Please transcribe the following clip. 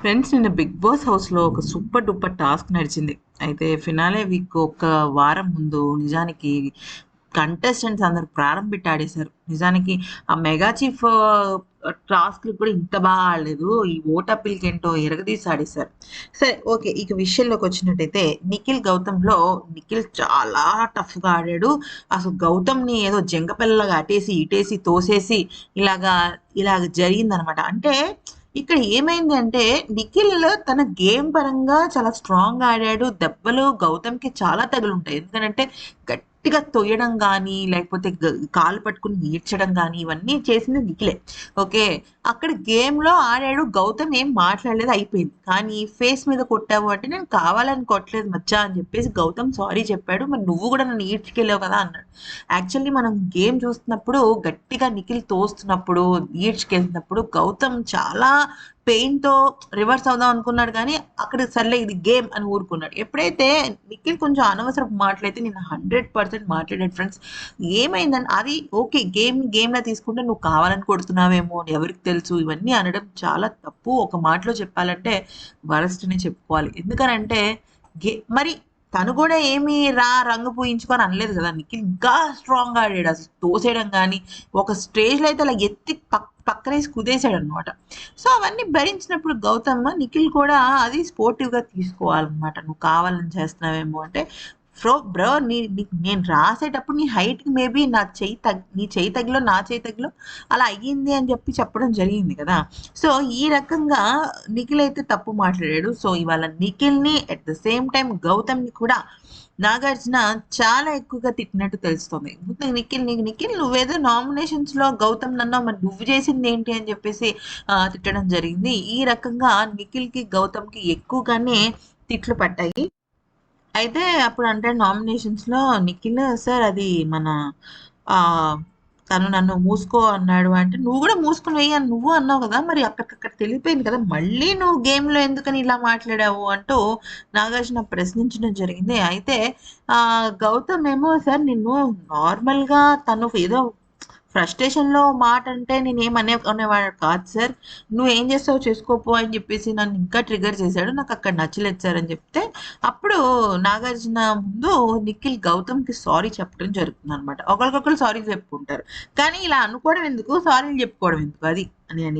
Friends నిన్న big boss హౌస్లో ఒక సూపర్ డూపర్ టాస్క్ నడిచింది. అయితే ఫినాలే వీక్ ఒక వారం ముందు నిజానికి కంటెస్టెంట్స్ అందరు ప్రారంభిట్టి ఆడేశారు నిజానికి ఆ మెగా చీఫ్ టాస్క్లు కూడా ఇంత బాగా ఆడలేదు. ఈ ఓట్ అప్పీల్కి ఏంటో ఎరగదీసి ఆడేశారు సరే ఓకే ఇక విషయంలోకి వచ్చినట్టయితే నిఖిల్ గౌతమ్లో నిఖిల్ చాలా టఫ్గా ఆడాడు. అసలు గౌతమ్ని ఏదో జంగపిల్లగా అటేసి ఇటేసి తోసేసి ఇలాగా ఇలాగ జరిగిందనమాట. అంటే ఇక్కడ ఏమైంది అంటే నిఖిల్ తన గేమ్ పరంగా చాలా స్ట్రాంగ్ ఆడాడు. దెబ్బలు గౌతమ్కి చాలా తగులుంటాయి. ఎందుకంటే గట్టి గట్టిగా తొయ్యడం కానీ లేకపోతే కాలు పట్టుకుని ఈడ్చడం కానీ ఇవన్నీ చేసింది నిఖిలే. ఓకే? అక్కడ గేమ్లో ఆడాడు గౌతమ్ ఏం మాట్లాడలేదు అయిపోయింది. కానీ ఫేస్ మీద కొట్టావు అంటే నేను కావాలని కొట్టలేదు మచ్చా అని చెప్పేసి గౌతమ్ సారీ చెప్పాడు. మరి నువ్వు కూడా నన్ను ఈడ్చుకెళ్ళావు కదా అన్నాడు. యాక్చువల్లీ మనం గేమ్ చూస్తున్నప్పుడు గట్టిగా నిఖిల్ తోస్తున్నప్పుడు ఈడ్చుకెళ్తున్నప్పుడు గౌతమ్ చాలా పెయిన్తో రివర్స్ అవుదాం అనుకున్నాడు కానీ అక్కడ సర్లే ఇది గేమ్ అని ఊరుకున్నాడు. ఎప్పుడైతే నిఖిల్ కొంచెం అనవసరం మాటలైతే నేను హండ్రెడ్ పర్సెంట్ మాట్లాడాడు ఫ్రెండ్స్. ఏమైందని అది ఓకే గేమ్ గేమ్లా తీసుకుంటే నువ్వు కావాలని కొడుతున్నావేమో అని ఎవరికి తెలుసు. ఇవన్నీ అనడం చాలా తప్పు. ఒక మాటలో చెప్పాలంటే వరస్ట్ అని చెప్పుకోవాలి. ఎందుకనంటే గే మరి తను కూడా ఏమి రా రంగు పూయించుకొని అనలేదు కదా. నిఖిల్ ఇంకా స్ట్రాంగ్ ఆడాడు. అసలు తోసేయడం కానీ ఒక స్టేజ్లో అయితే అలా ఎత్తి పక్ పక్కనేసి కుదేశాడు అనమాట సో అవన్నీ భరించినప్పుడు గౌతమ్ నిఖిల్ కూడా అది స్పోర్టివ్గా తీసుకోవాలన్నమాట. నువ్వు కావాలని చేస్తున్నావేమో అంటే ఫ్రో బ్రో నీ నేను రాసేటప్పుడు నీ హైట్కి మేబీ నా చెయ్యి తగ్ నీ చెయ్యి తగిలో నా చెయ్యి తగిలో అలా అయ్యింది అని చెప్పి చెప్పడం జరిగింది కదా. సో ఈ రకంగా నిఖిల్ అయితే తప్పు మాట్లాడాడు. సో ఇవాళ నిఖిల్ని అట్ ద సేమ్ టైం గౌతమ్ని కూడా నాగార్జున చాలా ఎక్కువగా తిట్టినట్టు తెలుస్తుంది. నిఖిల్ నీకు నిఖిల్ నువ్వేదో నామినేషన్స్లో గౌతమ్ నన్నా మరి నువ్వు చేసింది ఏంటి అని చెప్పేసి తిట్టడం జరిగింది. ఈ రకంగా నిఖిల్కి గౌతమ్కి ఎక్కువగానే తిట్లు పట్టాయి. అయితే అప్పుడు అంటే నామినేషన్స్లో నిఖిల్ సార్ అది మన తను నన్ను మూసుకో అన్నాడు అంటే నువ్వు కూడా మూసుకుని వెయ్యి అని నువ్వు అన్నావు కదా మరి అక్కడికక్కడ తెలియపోయింది కదా మళ్ళీ నువ్వు గేమ్లో ఎందుకని ఇలా మాట్లాడావు? అంటూ నాగార్జున ప్రశ్నించడం జరిగింది. అయితే గౌతమ్ ఏమో సార్ నిన్ను నార్మల్గా తను ఏదో ఫ్రస్ట్రేషన్లో మాట అంటే నేను ఏమనే అనేవాడు కాదు సార్. నువ్వు ఏం చేస్తావు చేసుకోపో అని చెప్పేసి నన్ను ఇంకా ట్రిగర్ చేశాడు. నాకు అక్కడ నచ్చలేదు సార్ అని చెప్తే అప్పుడు నాగార్జున ముందు నిఖిల్ గౌతమ్కి సారీ చెప్పడం జరుగుతుంది అనమాట ఒకరికొకరు సారీ చెప్పుకుంటారు. కానీ ఇలా అనుకోవడం ఎందుకు? సారీలు చెప్పుకోవడం ఎందుకు? అది అని అని